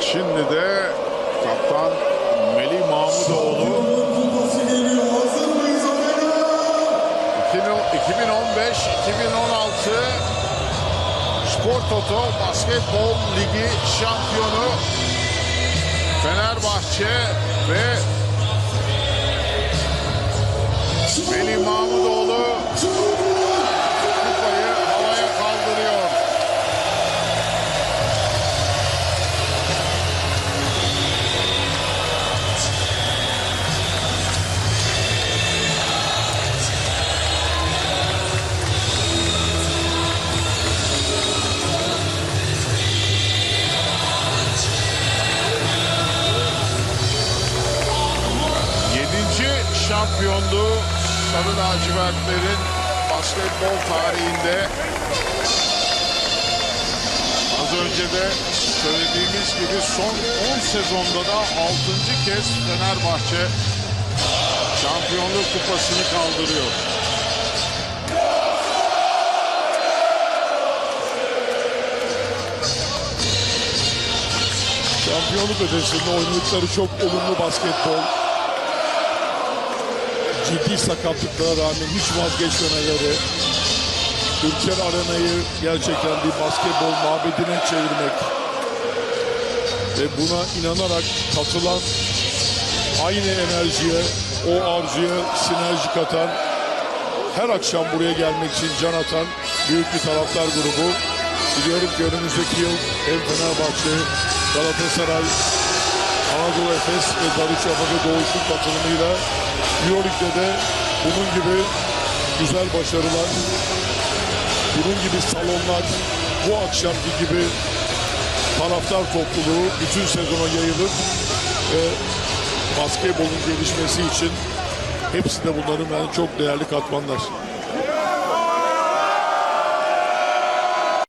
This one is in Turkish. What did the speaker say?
Şimdi de kaptan Melih Mahmudoğlu 2015-2016 Spor Toto Basketbol Ligi şampiyonu Fenerbahçe ve Melih şampiyonluğu Sarı lacivertlerin basketbol tarihinde az önce de söylediğimiz gibi son 10 sezonda da 6. kez Fenerbahçe şampiyonluk kupasını kaldırıyor. Şampiyonluk ötesinde oynadıkları çok olumlu basketbol. Ciddi sakatlıklara rağmen hiç vazgeçmemeleri. Ülker Arena'yı gerçekten bir basketbol mabedine çevirmek ve buna inanarak katılan aynı enerjiye, o arzuya sinerji katan, her akşam buraya gelmek için can atan büyük bir taraftar grubu. Biliyorum ki önümüzdeki yıl hem Fenerbahçe, Galatasaray, Anadolu Efes ve Darüşşafaka Doğuş'un katılımıyla Euroleague'de de bunun gibi güzel başarılar, bunun gibi salonlar, bu akşamki gibi taraftar topluluğu bütün sezona yayılır ve basketbolun gelişmesi için hepsi de bunların yani çok değerli katmanlar.